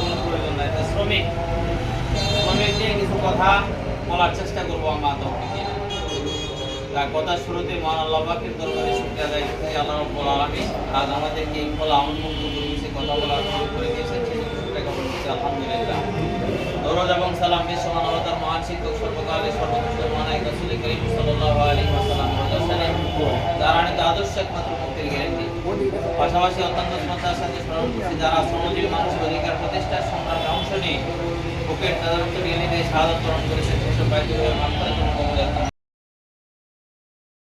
কোনো প্রয়োজন নাই। তো শ্রমিক শ্রমিক নিয়ে কিছু কথা বলার চেষ্টা করব আমার তহবিকে শুরুতে মহান আল্লাহবাকের দরবারে শুক্রিয়া আদায় করতে আল্লাহ আজ আমাদেরকে এই খোলা কথা বলা করে দিয়েছেন। আলহামদুলিল্লাহ। দরজ এবং সালাম বিশ্ব মানবতার মহান শিক্ষক সর্বকালে সর্বদৃষ্ট মহানায়ক রসুল করিম সাল্লাল্লাহু আলাইহি আনিত আদর্শ একমাত্র মুক্তির গ্যারান্টি। পাশাপাশি অত্যন্ত শ্রদ্ধার সাথে স্মরণ করছি যারা শ্রমজীবী মানুষের অধিকার প্রতিষ্ঠার সংগ্রামে অংশ নিয়ে বুকের তাদের রিয়েলিতে শাহাদত বরণ করেছে সেসব মাত্রার জন্য